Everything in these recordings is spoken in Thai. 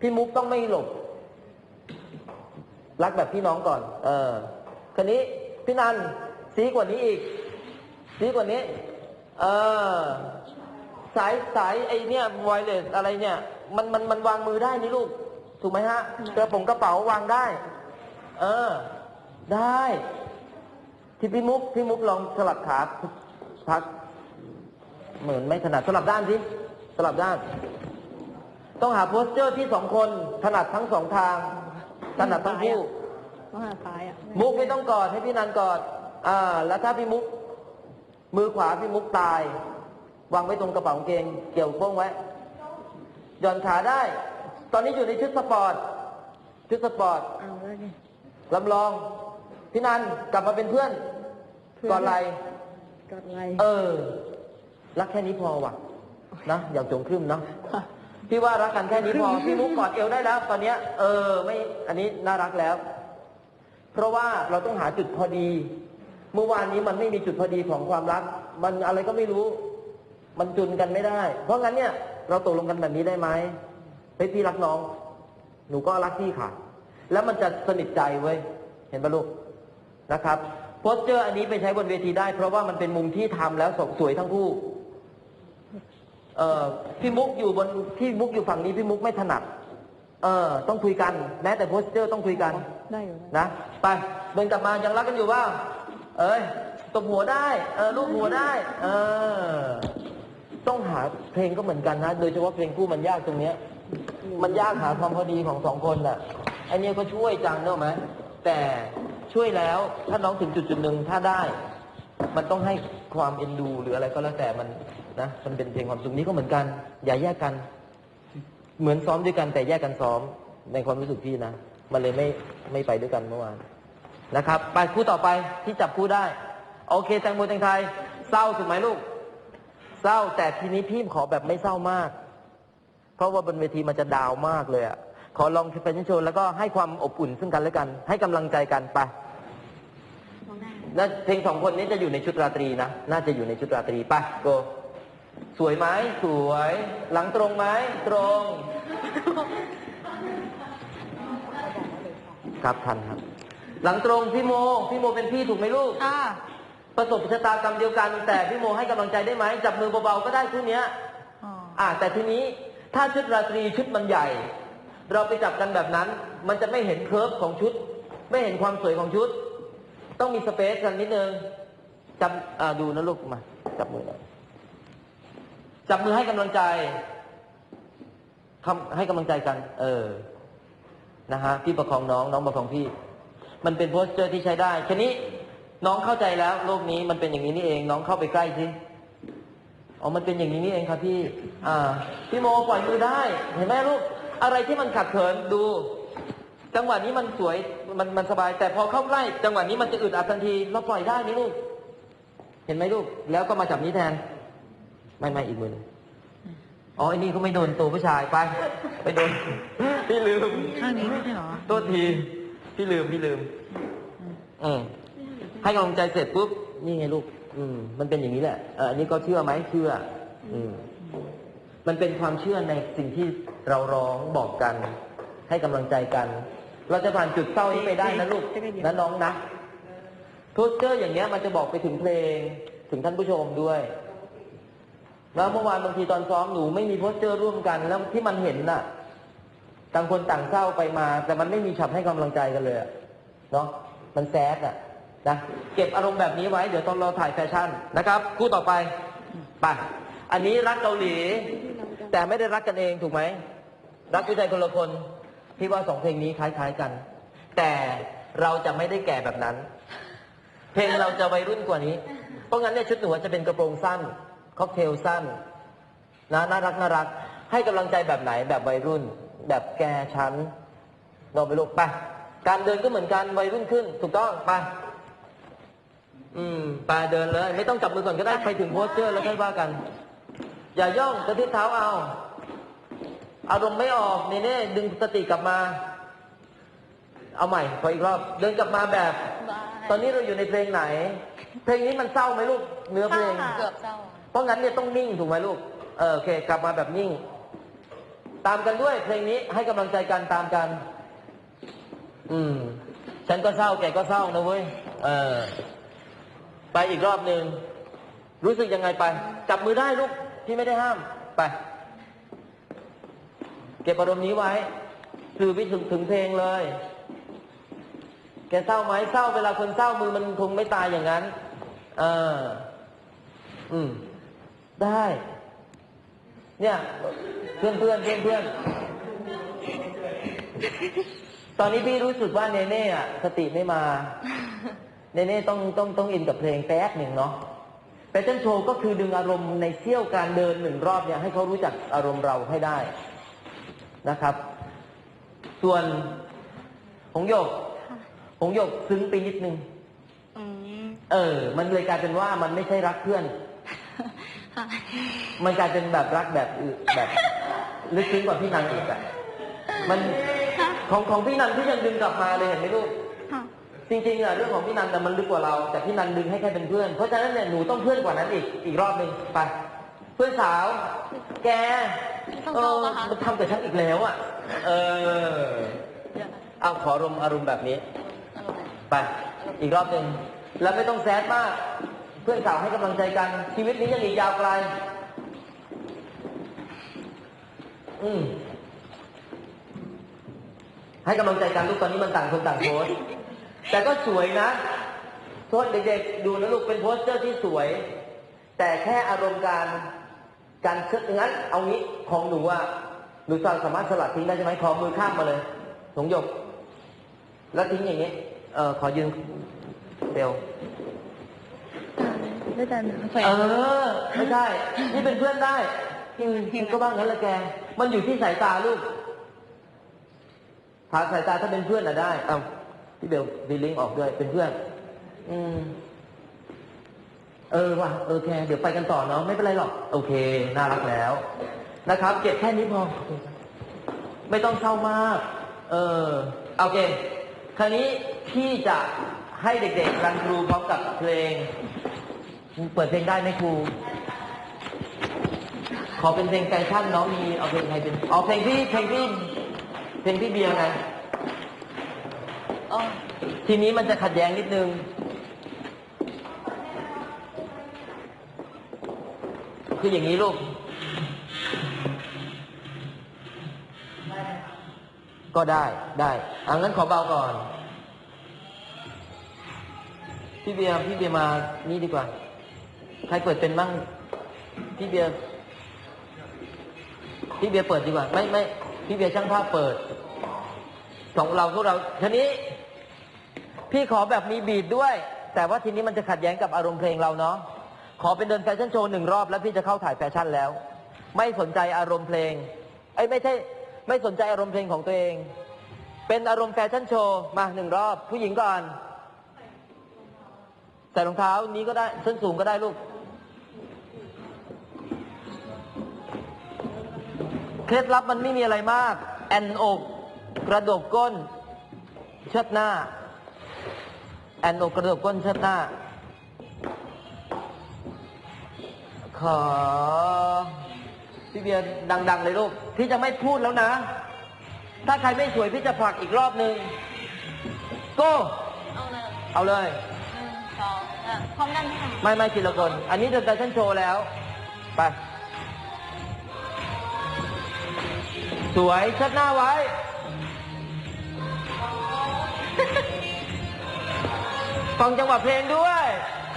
พี่มุกต้องไม่หลบ รักแบบพี่น้องก่อน เออคันนี้พี่นันสีกว่านี้อีกสีกว่านี้ เออ สายสายไอเนี่ยไวเลสอะไรเนี่ย มันมันมันวางมือได้นี่ลูก ถูกไหมฮะกระโปรงกระเป๋าวางได้ เออ ได้ที่พี่มุกพี่มุกลองสลับขาพัก เหมือนไม่ถนัดสลับด้านสิสลับด้าน ต้องหาโพสเจอร์ที่สองคนถนัดทั้งสองทาง ถนัดทั้งคู่ ต้องหาซ้ายอะมุกไม่ต้องกอดให้พี่นันกอด อ่า แล้วถ้าพี่มุก มือขวาพี่มุกตาย วางไว้ตรงกระเป๋ากางเกง เกี่ยวโป้งไว้ หย่อนขาได้ ตอนนี้อยู่ในชุดสปอร์ต ชุดสปอร์ตเอาแล้วนี่ลำลอง พี่นันกลับมาเป็นเพื่อนก่อนไรกอดไหลเออ รักแค่นี้พอว่ะ นะ อย่าจงครึ้มเนาะ พี่ว่ารักกันแค่นี้พอ พี่มุกกอดเอวได้แล้ว ตอนเนี้ย เออ ไม่ อันนี้น่ารักแล้ว เพราะว่าเราต้องหาจุดพอดี เมื่อวานนี้มันไม่มีจุดพอดีของความรัก มันอะไรก็ไม่รู้ มันจุนกันไม่ได้ เพราะงั้นเนี่ย เราตกลงกันแบบนี้ได้ไหมเฮ้ยพี่รักน้อง หนูก็รักพี่ค่ะ แล้วมันจะสนิทใจเว้ย เห็นปะลูก นะครับ โพสเจอร์อันนี้ไปใช้บนเวทีได้ เพราะว่ามันเป็นมุมที่ทำแล้วสวยทั้งคู่ เอ่อพี่มุกอยู่บนพี่มุกอยู่ฝั่งนี้พี่มุกไม่ถนัด เออ ต้องคุยกัน แม้แต่โพสเจอร์ต้องคุยกัน ได้อยู่นะนะไปเดินกลับมายังรักกันอยู่ว่า เอ้ยตบหัวได้ เออลูบหัวได้ เออ ต้องหาเพลงก็เหมือนกันนะ โดยเฉพาะเพลงคู่มันยากตรงเนี้ย มันยากหาความพอดีของสองคนน่ะไอเนี้ยก็ช่วยจังเนอะไหมแต่ช่วยแล้วถ้าน้องถึงจุดจุดหนึ่งถ้าได้ มันต้องให้ความเอ็นดู หรืออะไรก็แล้วแต่มันนะมันเป็นเพลงความสุขนี้ก็เหมือนกัน อย่าแยกกัน เหมือนซ้อมด้วยกันแต่แยกกันซ้อมในความรู้สึกพี่นะมันเลยไม่ไม่ไปด้วยกันเมื่อวานนะครับ ไปคู่ต่อไปที่จับคู่ได้ โอเคแตงโมแตงไทย เศร้าถูกไหมลูก เศร้าแต่ทีนี้พี่ขอแบบไม่เศร้ามาก เพราะว่าบนเวทีมันจะดาวมากเลยอะขอลองแฟชั่นโชว์แล้วก็ให้ความอบอุ่นซึ่งกันและกัน ให้กำลังใจกันไป น้าแล้วเพลงสองคนนี้จะอยู่ในชุดราตรีนะ น่าจะอยู่ในชุดราตรีไปโกสวยไหมสวย หลังตรงไหมตรง ครับทันครับ หลังตรงพี่โม พี่โมเป็นพี่ถูกไหมลูกอ่าประสบชะตากรรมเดียวกันแต่พี่โมให้กำลังใจได้ไหมจับมือเบาๆก็ได้คู่เนี้ยอ๋ออ่าแต่ทีนี้ถ้าชุดราตรีชุดมันใหญ่ เราไปจับกันแบบนั้น มันจะไม่เห็นเคิร์ฟของชุด ไม่เห็นความสวยของชุด ต้องมีสเปซกันนิดนึงจับดูนะลูกมา จับมือหน่อยจับมือให้กำลังใจคำให้กำลังใจกัน เออ นะฮะ พี่ประคองน้อง น้องประคองพี่ มันเป็นโพสเจอร์ที่ใช้ได้ทีนี้น้องเข้าใจแล้ว โลกนี้มันเป็นอย่างนี้นี่เอง น้องเข้าไปใกล้สิอ๋อ มันเป็นอย่างนี้นี่เองครับพี่ อ่า พี่โมปล่อยมือได้ เห็นไหมลูก อะไรที่มันขัดเขินดู จังหวะนี้มันสวย มันมันสบาย แต่พอเข้าใกล้จังหวะนี้มันจะอึดอัดทันทีเราปล่อยได้นี่ลูก เห็นไหมลูก แล้วก็มาจับนี้แทน ไม่ไม่อีกมือหนึ่งอ๋อไอ้นี่ก็ไม่โดนตัวผู้ชายไป ไปโดนพี่ลืมข้างนี้ไม่ใช่เหรอโทษทีพี่ลืมพี่ลืมอืมให้กำลังใจเสร็จปุ๊บนี่ไงลูก อืม มันเป็นอย่างนี้แหละเอออันนี้ก็เชื่อไหมเชื่อ อืม มันเป็นความเชื่อในสิ่งที่เราร้องบอกกัน ให้กำลังใจกัน เราจะผ่านจุดเศร้านี้ไปได้นะลูกนะน้องนะโพสเจอร์อย่างเงี้ยมันจะบอกไปถึงเพลงถึงท่านผู้ชมด้วยแล้วเมื่อวานบางทีตอนซ้อมหนูไม่มีโพสเจอร์ร่วมกันแล้วที่มันเห็นน่ะ ต่างคนต่างเศร้าไปมา แต่มันไม่มีฉับให้กำลังใจกันเลยอะเนาะมันแซดอะนะเก็บอารมณ์แบบนี้ไว้ เดี๋ยวตอนเราถ่ายแฟชั่นนะครับคู่ต่อไปไปอันนี้รักเกาหลี แต่ไม่ได้รักกันเองถูกไหมรักผู้ชายคนละคน พี่ว่าสองเพลงนี้คล้ายๆกัน แต่เราจะไม่ได้แก่แบบนั้น เพลงเราจะวัยรุ่นกว่านี้ เพราะงั้นเนี่ยชุดหนูจะเป็นกระโปรงสั้นค็อกเทลสั้นนะน่ารักน่ารัก ให้กำลังใจแบบไหนแบบวัยรุ่น แบบแกชั้นเราไปลูกไปการเดินก็เหมือนกันวัยรุ่นขึ้น ถูกต้องไปอืมไปเดินเลย ไม่ต้องจับมือก่อนก็ได้ไปถึงโพสเจอร์แล้วค่อยว่ากัน อย่าย่องกระทืบเท้าเอา อารมณ์ไม่ออกนี่เนี่ยดึงสติกลับมา เอาใหม่ขออีกรอบเดินกลับมาแบบ ตอนนี้เราอยู่ในเพลงไหน เพลงนี้มันเศร้าไหมลูกเนื้อเพลง เกือบเศร้าเพราะงั้นเนี่ยต้องนิ่งถูกไหมลูกเออโอเคกลับมาแบบนิ่งตตามกันด้วยเพลงนี้ให้กำลังใจกันตามกัน อืม ฉันก็เศร้าแกก็เศร้านะเว้ยเออ ไปอีกรอบหนึ่งรู้สึกยังไงไป จับมือได้ลูกพี่ไม่ได้ห้ามไปเก็บอารมณ์นี้ไว้ สื่อไปถึงถึงเพลงเลย แกเศร้าไหมเศร้าเวลาคนเศร้ามือมันคงไม่ตายอย่างนั้นเอออืม ได้ เนี่ย เพื่อนเพื่อนเพื่อนเพื่อนตอนนี้พี่รู้สึกว่าเนเน่อะสติไม่มา เนเน่ต้องต้องต้องอินกับเพลงแป๊บหนึ่งเนาะแพทเทิร์นโชว์ก็คือดึงอารมณ์ในเที่ยวการเดินหนึ่งรอบเนี่ยให้เขารู้จักอารมณ์เราให้ได้ นะครับ ส่วนหงโยกหงโยกซึ้งไปนิดนึงอืมเออ มันเลยกลายเป็นว่ามันไม่ใช่รักเพื่อนค่ะมันกลายเป็นแบบรักแบบอื่นแบบลึกซึ้งกว่าพี่นันอีกอะมันของของพี่นันพี่ยังดึงกลับมาเลยเห็นไหมลูกค่ะจริงๆอะเรื่องของพี่นันแต่ะมันลึกกว่าเรา แต่พี่นันดึงให้แค่เป็นเพื่อน เพราะฉะนั้นเนี่ยหนูต้องเพื่อนกว่านั้นอีกอีกรอบหนึ่งไป เพื่อนสาว แก ต้องเอโตอปะคะมันทำกับฉันอีกแล้วอะเออ เดี๋ยวนะเอาขออารมณ์อารมณ์แบบนี้ อารมณ์ไหนไป อีกรอบหนึ่งแล้วไม่ต้องแซดมาก เพื่อนสาวให้กำลังใจกัน ชีวิตนี้ยังอีกยาวไกล อืม ให้กำลังใจกันลูกตอนนี้มันต่างคนต่างโพสต์แต่ก็สวยนะโทษเด็กๆดูนะลูกเป็นโพสเตอร์ที่สวย แต่แค่อารมณ์การ การเคลื่อนงั้นเอางี้ของหนูอะหนูสามารถสลัดทิ้งได้ใช่ไหมขอมือข้ามมาเลยสงหยก แล้วทิ้งอย่างนี้เออขอยืนเบลได้แต่แขวนเออไม่ใช่นี่เป็นเพื่อนได้อืมก็บ้างนั้นแหละแก มันอยู่ที่สายตาลูกฐานสายตาถ้าเป็นเพื่อนอะได้ เอาพี่เบลดีลิงก์ออกด้วยเป็นเพื่อน อืม เออว่ะโอเคเดี๋ยวไปกันต่อเนาะไม่เป็นไรหรอก โอเค น่ารักแล้วนะครับ เก็บแค่นี้พอ ไม่ต้องเศร้ามาก เออโอเค คราวนี้พี่จะให้เด็กๆรันครูพร้อมกับเพลง เปิดเพลงได้ไหมครู ขอเป็นเพลงแฟชั่นเนาะมีเอาเพลงใครเป็นเอาเพลงพี่เพลงพี่เพลงพี่เบียร์ไงอ๋อทีนี้มันจะขัดแย้งนิดนึง คืออย่างนี้ลูก ก็ได้ได้อะงั้นขอเบาก่อน พี่เบียร์พี่เบียร์มานี่ดีกว่า ใครเปิดเป็นบ้าง พี่เบียร์พี่เบียร์เปิดดีกว่า ไม่ไม่พี่เบียร์ช่างภาพเปิด ของเราพวกเราทีนี้ พี่ขอแบบมีบีดด้วย แต่ว่าทีนี้มันจะขัดแย้งกับอารมณ์เพลงเราเนาะ ขอเป็นเดินแฟชั่นโชว์หนึ่งรอบแล้วพี่จะเข้าถ่ายแฟชั่นแล้ว ไม่สนใจอารมณ์เพลงเอ้ยไม่ใช่ไม่สนใจอารมณ์เพลงของตัวเอง เป็นอารมณ์แฟชั่นโชว์มาหนึ่งรอบ ผู้หญิงก่อนใส่รองเท้านี้ก็ได้ส้นสูงก็ได้ลูก เคล็ดลับมันไม่มีอะไรมาก แอนอก กระดกก้น เชิดหน้า แอนอกกระดกก้นเชิดหน้า ขอ พี่เบียร์ดัง ๆ เลยลูก พี่จะไม่พูดแล้วนะ ถ้าใครไม่สวยพี่จะผลักอีกรอบหนึ่งโก้เอาเลยเอาเลยหนึ่งสองสามพร้อมกันไหมคะไม่ไม่ทีละคนอันนี้เดินแฟชั่นโชว์แล้ว ไป สวยเชิดหน้าไว้ ฟังจังหวะเพลงด้วย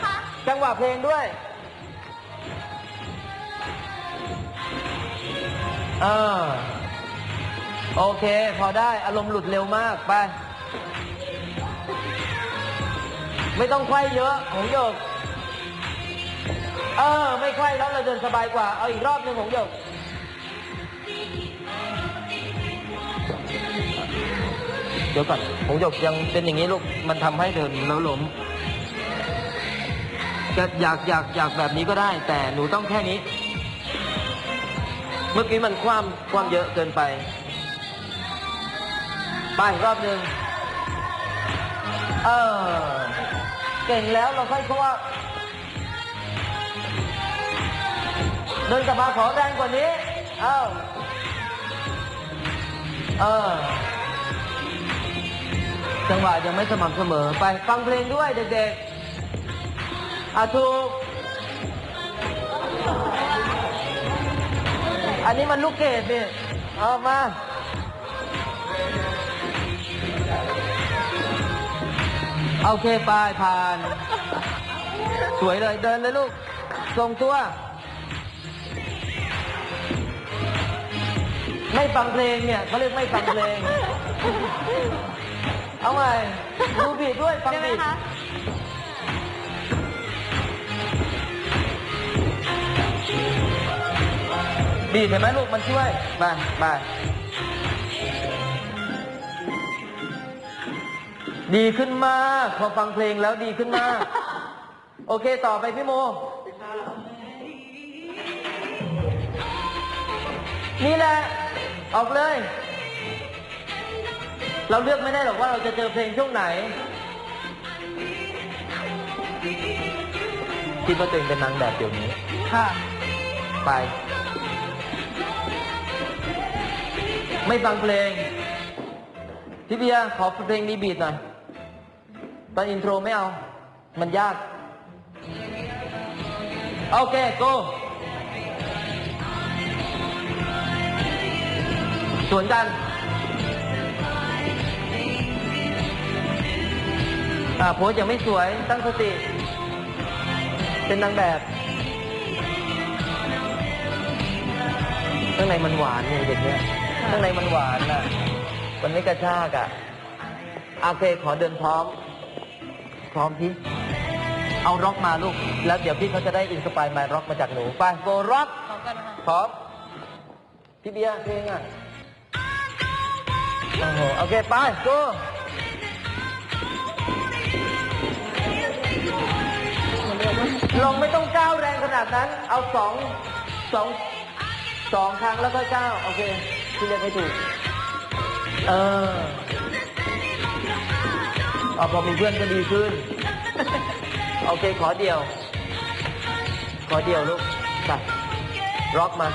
ค่ะ จังหวะเพลงด้วย เออ โอเค พอได้อารมณ์หลุดเร็วมากไป ไม่ต้องไขว้เยอะของโยก เออ ไม่ไขว้แล้วเราเดินสบายกว่า เอาอีกรอบหนึ่งของโยกเดี๋ยวก่อนของโยกยังเป็นอย่างนี้ลูก มันทำให้เดินแล้วล้มจะอยากอยากอยากแบบนี้ก็ได้ แต่หนูต้องแค่นี้ เมื่อกี้มันคว่ำคว่ำเยอะเกินไป ไปอีกรอบหนึ่งเออ เก่งแล้วเราค่อยเพราะว่าเดินกลับมาขอแรงกว่านี้ เอ้า เออ จังหวะยังไม่สม่ำเสมอ ไปฟังเพลงด้วยเด็กๆอะถูก อันนี้มันลูกเกดนี่เอามาโอเคไปผ่าน สวยเลยเดินเลยลูกทรงตัว ไม่ฟังเพลงเนี่ยเขาเรียกไม่ฟังเพลง เอาไงดูบีดด้วยฟังได้ไหม บีดคะบีดเห็นไหมลูกมันช่วย มา มาดีขึ้นมากพอฟังเพลงแล้วดีขึ้นมาก โอเคต่อไปพี่โม นี่แหละ ออกเลย เราเลือกไม่ได้หรอกว่าเราจะเจอเพลงช่วงไหนคิดว่าตัวเองเป็นนางแบบเดี๋ยวนี้ ค่ะ ไป ไม่ฟังเพลง พี่เบียร์ขอเพลงมีบีทหน่อย ตอนอินโทรไม่เอา มันยาก โอเค โกสวนกันอ่าโพสยังไม่สวย ตั้งสติ เป็นนางแบบข้างในมันหวานเนี่ยเด็กเนี่ย ข้างในมันหวานอะ มันไม่กระชากอะโอเคขอเดินพร้อม พร้อมพี่ เอาร็อกมาลูก แล้วเดี๋ยวพี่เขาจะได้อินสปายมาร็อกมาจากหนูไปโกร็อกพร้อมกันนะคะพร้อม พี่เบียร์เพลงอะ โอ้โห โอเค ไปโกลงไม่ต้องก้าวแรงขนาดนั้น เอาสองสองสองครั้งแล้วก็ก้าว โอเค พี่เรียกให้ถูก เออเอาพอมีเพื่อนก็ดีขึ้น โอเคขอเดียว ขอเดียวลูกไปร็อกมา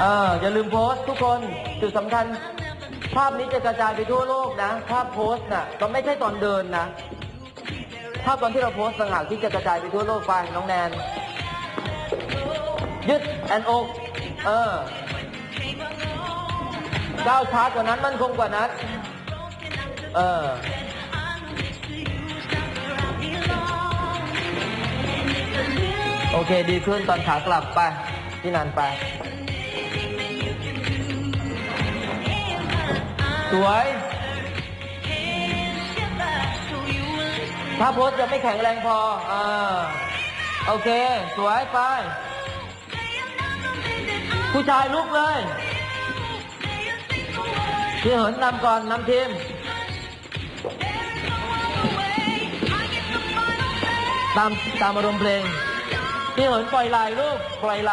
เอออย่าลืมโพสต์ทุกคนจุดสำคัญ ภาพนี้จะกระจายไปทั่วโลกนะ ภาพโพสต์น่ะก็ไม่ใช่ตอนเดินนะ ภาพตอนที่เราโพสต์ต่างหากที่จะกระจายไปทั่วโลกไปน้องแนน ยึดแอนอกเออก้าวช้ากว่านั้นมั่นคงกว่านั้น เออโอเค ดีขึ้นตอนขากลับไปพี่นันไป วยถ้าโพสต์ยังไม่แข็งแรงพอ อ่า โอเค สวยไป ผู้ชายลุกเลยพี่เหินนำก่อนนำทีมตามตามอารมณ์เพลงพี่เหินปล่อยไหลลูกปล่อยไหล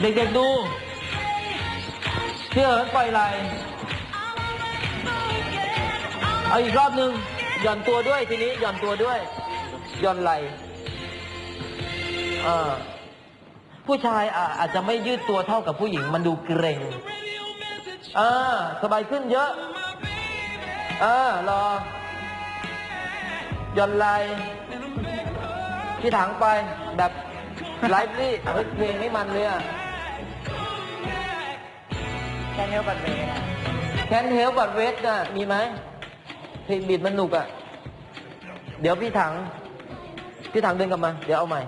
เด็กๆดู เหินปล่อยไหลเอาอีกรอบหนึ่งหย่อนตัวด้วยทีนี้หย่อนตัวด้วยหย่อนไหลเออผู้ชายอะอาจจะไม่ยืดตัวเท่ากับผู้หญิงมันดูเกรงเออสบายขึ้นเยอะเออรอหย่อนไหลพี่ถังไปแบบไลฟ์ลี่เฮ้ยเพลงไม่มันเลยอะ แค่เนี้ยบัตรเบย์นะแคนเฮลบัตเวสน่ะมีไหมเพลงบีดมันหนุกอะ เดี๋ยวพี่ถัง พี่ถังเดินกลับมา เดี๋ยวเอาใหม่